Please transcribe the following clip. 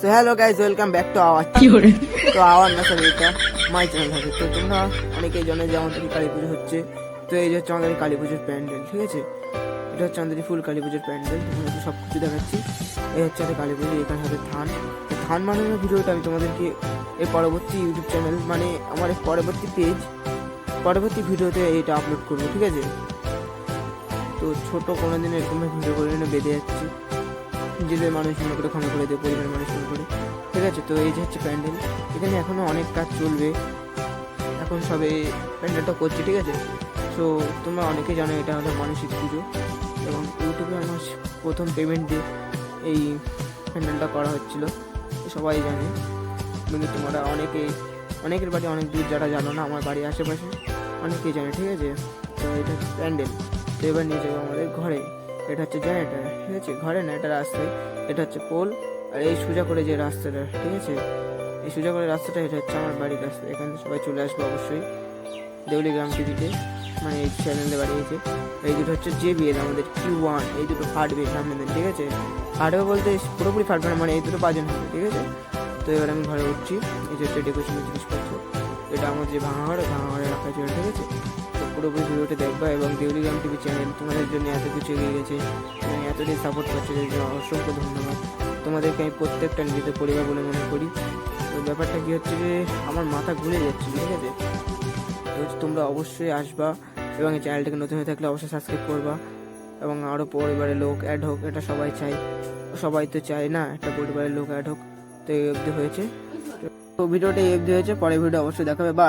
So hello guys welcome back to our তো our না sorry এটা মাই চ্যানেল হবে তো তোমরা অনেকেই জানো যে আমাদের কালী পুজো হচ্ছে। তো এই যে হচ্ছে আমাদের কালী পুজোর প্যান্ডেল ঠিক আছে? এটা হচ্ছে আমাদের ফুল কালী পুজোর প্যান্ডেল। তোমাদের সব কিছু দেখাচ্ছি। এই হচ্ছে আমাদের কালী পুজো এখানে হবে থান থান বানানোর ভিডিওটা আমি তোমাদেরকে এর পরবর্তী ইউটিউব চ্যানেল মানে আমার পরবর্তী পেজ পরবর্তী ভিডিওতে এটা আপলোড করব ঠিক আছে? তো ছোট কোনো দিন এরকম ভিডিও করে বেঁধে যাচ্ছি। নিজেদের মানুষ মনে করে ক্ষমা করে দেবে পরিবারের মানুষ মনে করে। ঠিক আছে? তো এই যে হচ্ছে প্যান্ডেল, এখানে এখনও অনেক কাজ চলবে। এখন সবে প্যান্ডেলটা করছে, ঠিক আছে? সো তোমরা অনেকেই জানো এটা হলো মানসিক পুজো এবং ইউটিউবে আমার প্রথম পেমেন্ট দিয়ে এই প্যান্ডেলটা করা হচ্ছিল, সবাই জানে। কিন্তু তোমরা অনেকে, অনেকের বাড়ি অনেক দূর যারা জানো না, আমার বাড়ির আশেপাশে, অনেকেই জানে, ঠিক আছে? তো এটা প্যান্ডেল। তো এবার নিয়ে যাব আমাদের ঘরে। এটা হচ্ছে জেনারেটার ঠিক আছে? ঘরে না, এটা রাস্তায়। এটা হচ্ছে পোল। আর এই সোজা করে যে রাস্তাটা, ঠিক আছে? এই সোজা করে রাস্তাটা, এটা হচ্ছে আমার বাড়ির রাস্তা। এখান সবাই চলে আসবে অবশ্যই। দেউলি গ্রাম টিভিতে মানে এই চ্যানেলে বাড়িয়েছে। এই দুটো হচ্ছে জে বিএল আমাদের কিউ ওয়ান এই দুটো ফাটবে সামনে ঠিক আছে? ফাটবে বলতে পুরোপুরি ফাটবে না মানে এই দুটো বাজন হবে ঠিক আছে? তো এবার আমি ঘরে উঠছি। এই যে ডেকোরেশনের জিনিসপত্র। এটা আমার যে ভাঙা ঘরে ভাঙা ঘরে রাখা ছিল, ঠিক আছে? পুরোপুরি ভিডিওটা দেখবা এবং দেউলি গ্রাম টিভি চ্যানেল তোমাদের জন্য এত কিছু এগিয়ে গেছে এতটাই সাপোর্ট করছে এর জন্য অসংখ্য ধন্যবাদ। তোমাদেরকে আমি প্রত্যেকটা নিজেদের পরিবার বলে মনে করি। তো ব্যাপারটা কী হচ্ছে যে, আমার মাথা ঘুরে যাচ্ছে, ঠিক আছে? তো তোমরা অবশ্যই আসবা এবং এই চ্যানেলটাকে নতুন হয়ে থাকলে অবশ্যই সাবস্ক্রাইব করবা এবং আরও পরিবারের লোক অ্যাড হোক, এটা সবাই চায়। সবাই তো চায় না, একটা পরিবারের লোক অ্যাড হোক। তো এই অবধি হয়েছে। তো ভিডিওটা এই অবধি হয়েছে, পরের ভিডিও অবশ্যই দেখাবে। বা